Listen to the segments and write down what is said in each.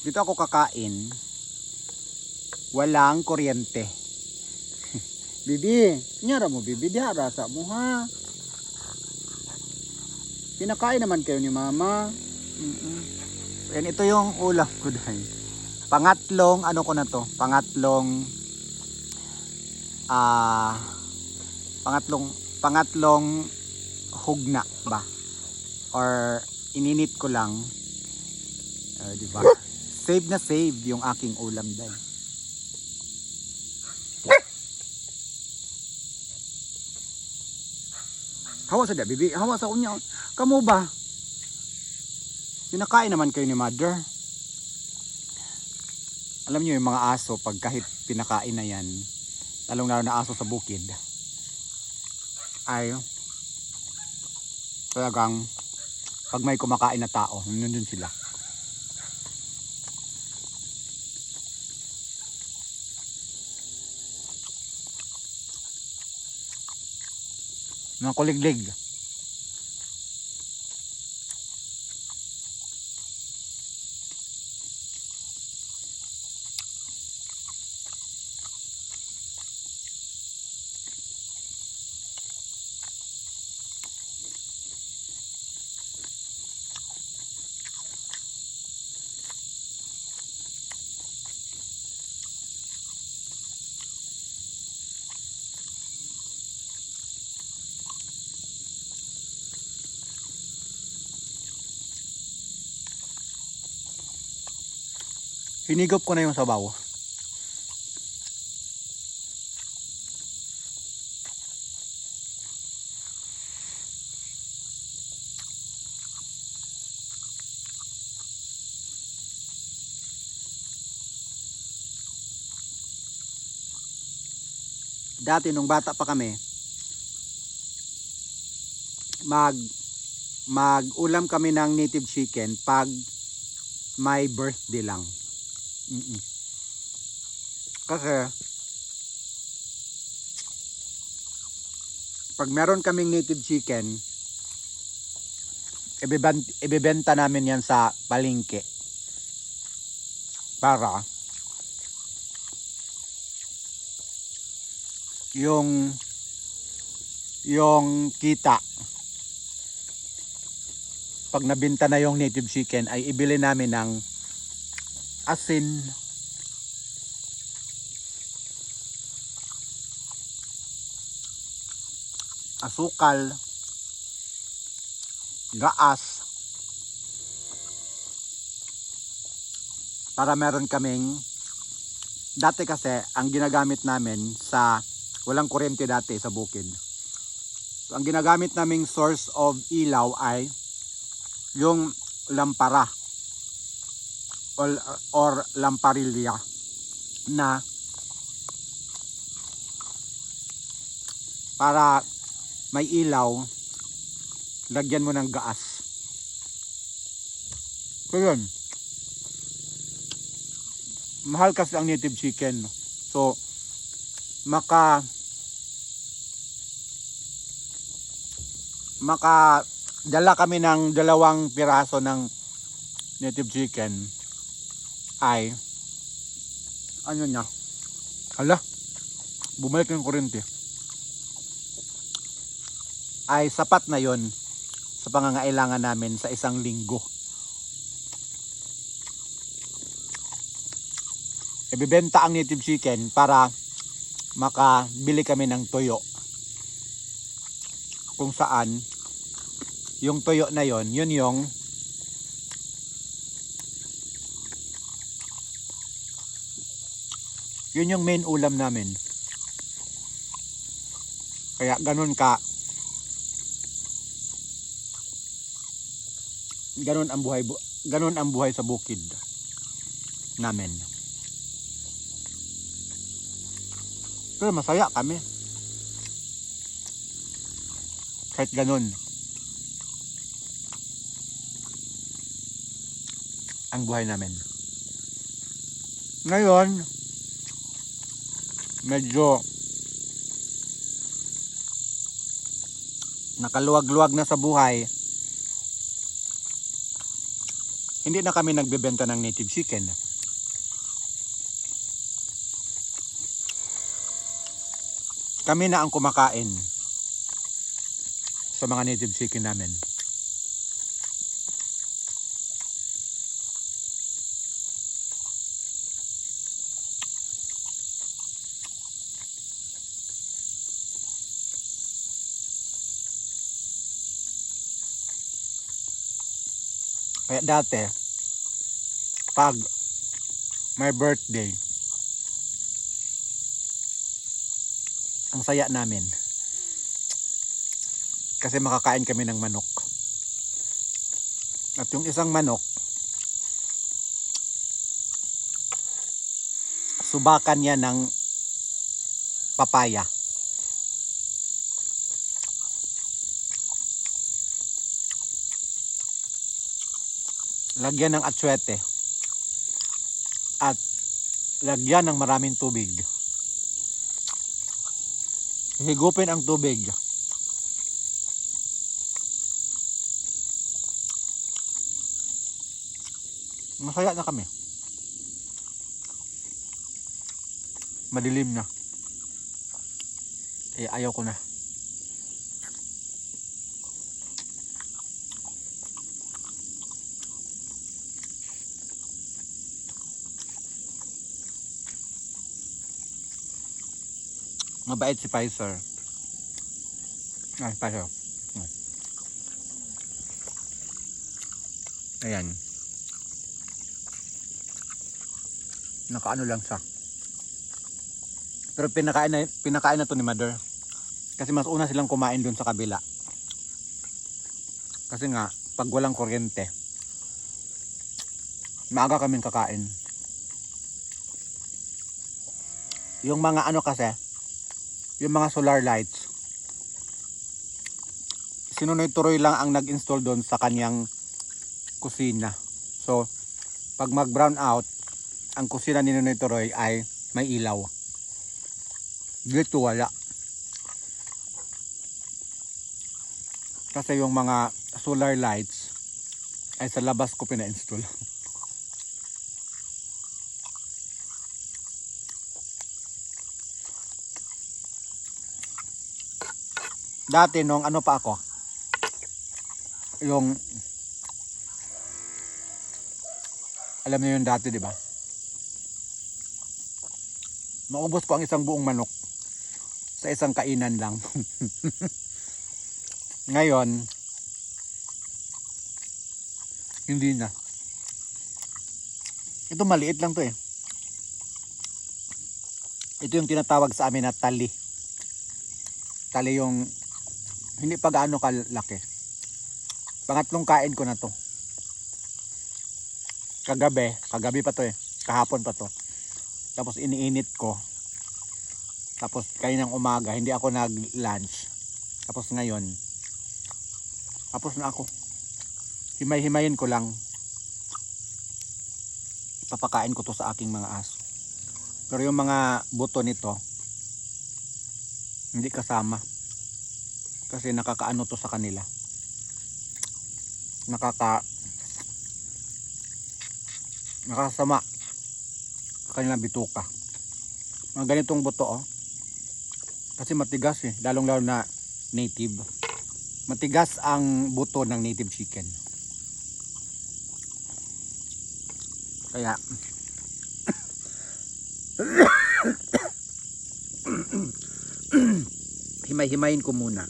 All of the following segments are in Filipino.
dito ako kakain. Walang kuryente. bibi, nyara mo bibi, diha rasa mo ha. Pinakain naman kayo ni mama. Mm-mm. Yan, ito yung ulam ko dahil. Pangatlong, ano ko na to? Pangatlong, ah, pangatlong, pangatlong hugna ba? Or ininit ko lang. Ah, di ba? Save na save yung aking ulam dahil. Hawa sa bibi. Hawa sa unya. Kamu ba? Pinakain naman kayo ni mother. Alam niyo yung mga aso, pag kahit pinakain na yan, lalong lalo na aso sa bukid, ay talagang pag may kumakain na tao, nandun sila. Mga kuliglig. Hinigop ko na yung sabaw. Dati nung bata pa kami, mag mag-ulam kami ng native chicken pag may birthday lang. Mm-mm. Kasi pag meron kaming native chicken, ibibenta namin yan sa palengke. Para yung yung kita pag nabinta na yung native chicken ay ibili namin ng asin. Asukal. Gaas. Para meron kaming dati kasi ang ginagamit namin sa walang kuryente dati sa bukid. So, ang ginagamit naming source of ilaw ay yung lampara or, or lamparilya na para may ilaw lagyan mo ng gaas. So yun. Mahal kasi ang native chicken so maka maka dala kami ng dalawang piraso ng native chicken ay ano niya? Hala bumalik yung kuryente. Ay sapat na yon sa pangangailangan namin sa isang linggo. Ibibenta ang native chicken para makabili kami ng toyo. Kung saan yung toyo na yon yun yung yun yung main ulam namin. Kaya ganun ka ganun ang buhay bu- ganun ang buhay sa bukid namin. Pero masaya kami. Kahit ganun. Ang buhay namin. Ngayon medyo nakaluwag-luwag na sa buhay hindi na kami nagbebenta ng native chicken. Kami na ang kumakain sa mga native chicken namin. Kaya dati, pag my birthday, ang saya namin. Kasi makakain kami ng manok. At yung isang manok, subakan niya ng papaya. Lagyan ng atsuete. At lagyan ng maraming tubig. Higupin ang tubig. Masaya na kami. Madilim na. Eh, ayaw ko na. Mabait si Pfizer. Ay, Pfizer. Ay. Ayan. Nakaano lang siya. Pero pinakain na, pinakain na to ni Mother. Kasi mas una silang kumain dun sa kabila. Kasi nga, pag walang kuryente, maaga kaming kakain. Yung mga ano kasi, yung mga solar lights, sinunoy turoy lang ang nag-install doon sa kanyang kusina. So, pag mag-brown out, ang kusina ni Nunoy Turoy ay may ilaw. Dito wala. Kasi yung mga solar lights ay sa labas ko pina-install. Dati nung ano pa ako, yung alam niyo yun dati, di ba? Maubos ko ang isang buong manok sa isang kainan lang. Ngayon, hindi na. Ito maliit lang to eh. Ito yung tinatawag sa amin na tali. Tali yung hindi pa gaano kalaki. Pangatlong kain ko na to. Kagabi, kagabi pa to eh. Kahapon pa to. Tapos iniinit ko. Tapos kaninang umaga, hindi ako nag-lunch. Tapos ngayon, tapos na ako. Himay-himayin ko lang. Papakain ko to sa aking mga aso. Pero yung mga buto nito, hindi kasama. Kasi nakakaano to sa kanila. Nakaka nakasama sa kanilang bituka. Mga ganitong buto oh. Kasi matigas eh, lalong lalo na native. Matigas ang buto ng native chicken. Kaya himay-himayin ko muna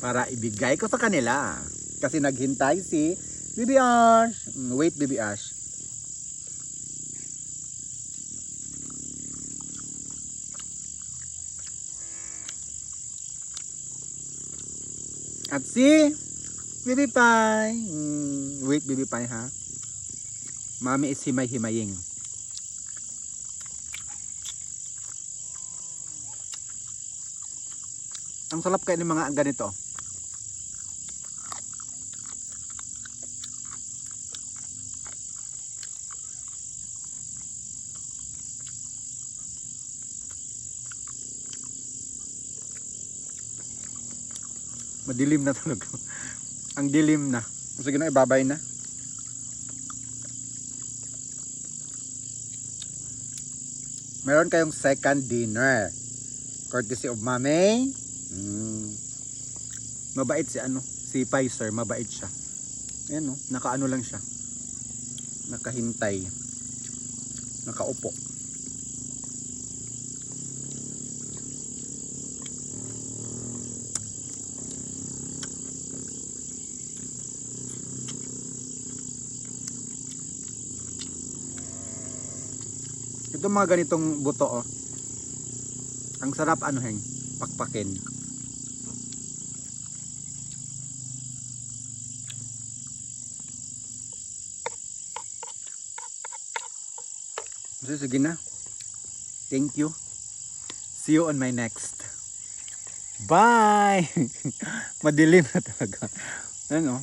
para ibigay ko sa kanila. Kasi naghintay si Bibi Ash. Mm, wait Bibi Ash. At si Bibi Pai Mm, wait Bibi Pai ha? Mami is himay-himaying. Ang sarap kayo ng mga ganito. Madilim na talaga. Ang dilim na. Sige na, ibabay na. Meron kayong second dinner. Courtesy of Mami. Mm. Mabait si ano, si Pfizer, mabait siya. Ayan o, nakaano lang siya. Nakahintay. Nakaupo. Ito mga ganitong buto oh. Ang sarap ano heng, pakpakin. Sige na. Thank you. See you on my next. Bye! Madilim na talaga. Ano?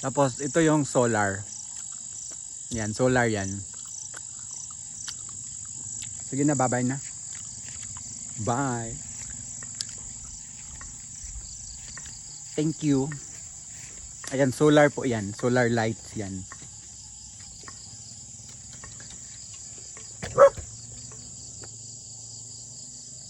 Tapos, ito yung solar. Yan, solar yan. Sige na, bye-bye na. Bye. Thank you. Ayan, solar po yan. Solar lights yan.